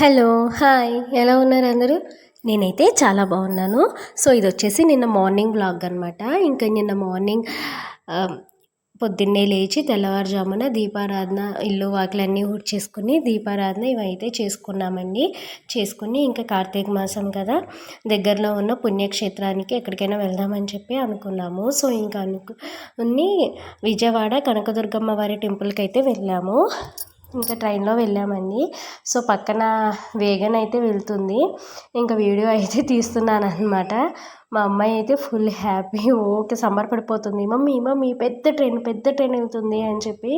Hello hi. ఎలా ఉన్నారు అందరూ? నేనైతే చాలా బాగున్నాను. సో ఇది వచ్చేసి నిన్న మార్నింగ్ బ్లాగ్ అనమాట ఇంకా నిన్న మార్నింగ్ పొద్దున్నే లేచి తెల్లవారుజామున దీపారాధన ఇల్లు వాకిలన్నీ చేసుకుని దీపారాధన ఇవైతే చేసుకున్నామండి. చేసుకుని ఇంకా కార్తీక మాసం కదా దగ్గరలో ఉన్న పుణ్యక్షేత్రానికి ఎక్కడికైనా వెళ్దామని చెప్పి అనుకున్నాము. సో ఇంకా అనుకుని విజయవాడ కనకదుర్గమ్మ వారి టెంపుల్కి అయితే వెళ్ళాము. ఇంకా ట్రైన్లో వెళ్ళామండి. సో పక్కన వేగన్ అయితే వెళ్తుంది. ఇంకా వీడియో అయితే తీస్తున్నాను అనమాట మా అమ్మాయి అయితే ఫుల్ హ్యాపీ. ఓకే సమ్మర్ పడిపోతుంది. మమ్మీ మమ్మీ పెద్ద ట్రైన్ పెద్ద ట్రైన్ వెళ్తుంది అని చెప్పి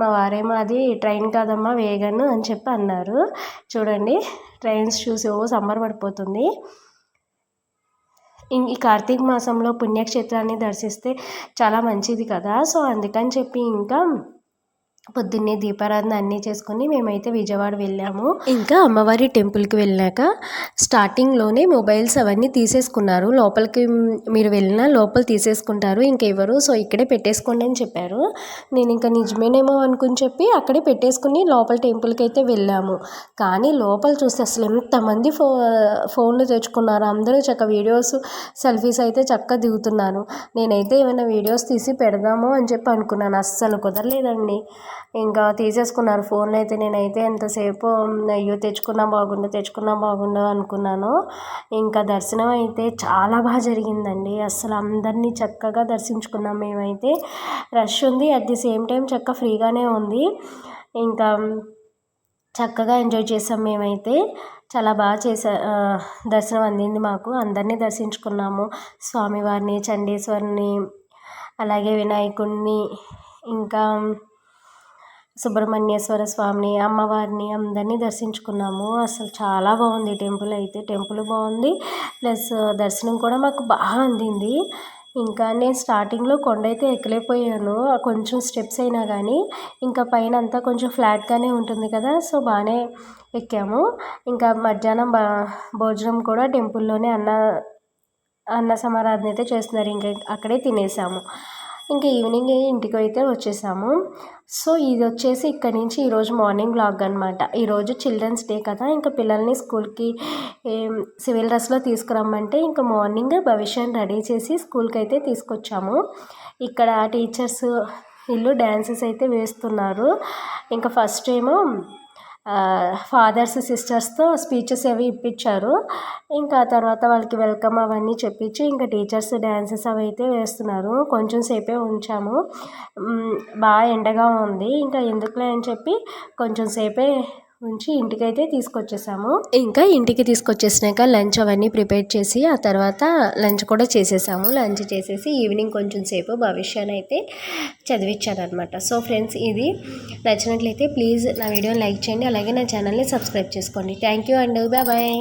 మా వారేమో అది ట్రైన్ కాదమ్మా వేగన్ అని చెప్పి అన్నారు. చూడండి ట్రైన్స్ చూసి ఓ సమ్మర్ పడిపోతుంది. ఈ కార్తీక మాసంలో పుణ్యక్షేత్రాన్ని దర్శిస్తే చాలా మంచిది కదా. సో అందుకని చెప్పి ఇంకా పొద్దున్నే దీపారాధన అన్నీ చేసుకుని మేమైతే విజయవాడ వెళ్ళాము. ఇంకా అమ్మవారి టెంపుల్కి వెళ్ళాక స్టార్టింగ్లోనే మొబైల్స్ అవన్నీ తీసేసుకున్నారు. లోపలికి మీరు వెళ్ళినా లోపల తీసేసుకుంటారు. ఇంకెవరు సో ఇక్కడే పెట్టేసుకోండి అని చెప్పారు. నేను ఇంకా నిజమేనేమో అనుకుని చెప్పి అక్కడే పెట్టేసుకుని లోపల టెంపుల్కి అయితే వెళ్ళాము. కానీ లోపల చూస్తే అసలు ఎంతమంది ఫో ఫోన్లు తెచ్చుకున్నారు. అందరూ చక్క వీడియోస్ సెల్ఫీస్ అయితే చక్కగా దిగుతున్నారు. నేనైతే ఏమైనా వీడియోస్ తీసి పెడదాము అని చెప్పి అనుకున్నాను. అస్సలు కుదరలేదండి. ఇంకా తీసేసుకున్నారు ఫోన్ అయితే నేనైతే ఎంతసేపు అయ్యో తెచ్చుకున్నా బాగుండు తెచ్చుకున్నా బాగుండు అనుకున్నాను. ఇంకా దర్శనం అయితే చాలా బాగా జరిగిందండి. అసలు అందరినీ చక్కగా దర్శించుకున్నాం మేమైతే. రష్ ఉంది అట్ ది సేమ్ టైం చక్క ఫ్రీగానే ఉంది. ఇంకా చక్కగా ఎంజాయ్ చేసాం మేమైతే. చాలా బాగా చేసా దర్శనం అందింది మాకు. అందరినీ దర్శించుకున్నాము. స్వామివారిని చండీశ్వరిని అలాగే వినాయకుడిని ఇంకా సుబ్రహ్మణ్యేశ్వర స్వామిని అమ్మవారిని అందరినీ దర్శించుకున్నాము. అసలు చాలా బాగుంది టెంపుల్ అయితే. టెంపుల్ బాగుంది. ప్లస్ దర్శనం కూడా మాకు బాగా అందింది. ఇంకా నేను స్టార్టింగ్లో కొండ అయితే ఎక్కలేకపోయాను. కొంచెం స్టెప్స్ అయినా కానీ ఇంకా పైన అంతా కొంచెం ఫ్లాట్గానే ఉంటుంది కదా సో బాగానే ఎక్కాము. ఇంకా మధ్యాహ్నం భోజనం కూడా టెంపుల్లోనే అన్న అన్న సమారాధన అయితే చేస్తున్నారు. ఇంకా అక్కడే తినేసాము. ఇంకా ఈవినింగ్ ఇంటికి అయితే వచ్చేసాము. సో ఇది వచ్చేసి ఇక్కడ నుంచి ఈరోజు మార్నింగ్ బ్లాగ్ అనమాట ఈరోజు చిల్డ్రన్స్ డే కదా ఇంకా పిల్లల్ని స్కూల్కి సివిల్ డ్రెస్లో తీసుకురమ్మంటే ఇంకా మార్నింగ్ భవిష్యాన్ని రెడీ చేసి స్కూల్కి అయితే తీసుకొచ్చాము. ఇక్కడ టీచర్స్ వీళ్ళు డ్యాన్సెస్ అయితే వేస్తున్నారు. ఇంకా ఫస్ట్ ఏమో ఫాదర్స్ సిస్టర్స్తో స్పీచెస్ అవి ఇప్పించారు. ఇంకా తర్వాత వాళ్ళకి వెల్కమ్ అవన్నీ చెప్పించి ఇంకా టీచర్స్ డ్యాన్సెస్ అవి అయితే వేస్తున్నారు. కొంచెం సేపే ఉంచాము. బాగా ఎండగా ఉంది. ఇంకా ఎందుకులే అని చెప్పి కొంచెం సేపే ఉంచి ఇంటికైతే తీసుకొచ్చేసాము. ఇంకా ఇంటికి తీసుకొచ్చేసినాక లంచ్ అవన్నీ ప్రిపేర్ చేసి ఆ తర్వాత లంచ్ కూడా చేసేసాము. లంచ్ చేసేసి ఈవినింగ్ కొంచెం సేపు భవిష్యాన్ని అయితే చదివించానమాట సో ఫ్రెండ్స్ ఇది నచ్చినట్లయితే ప్లీజ్ నా వీడియోని లైక్ చేయండి. అలాగే నా ఛానల్ని సబ్స్క్రైబ్ చేసుకోండి. Thank you and bye.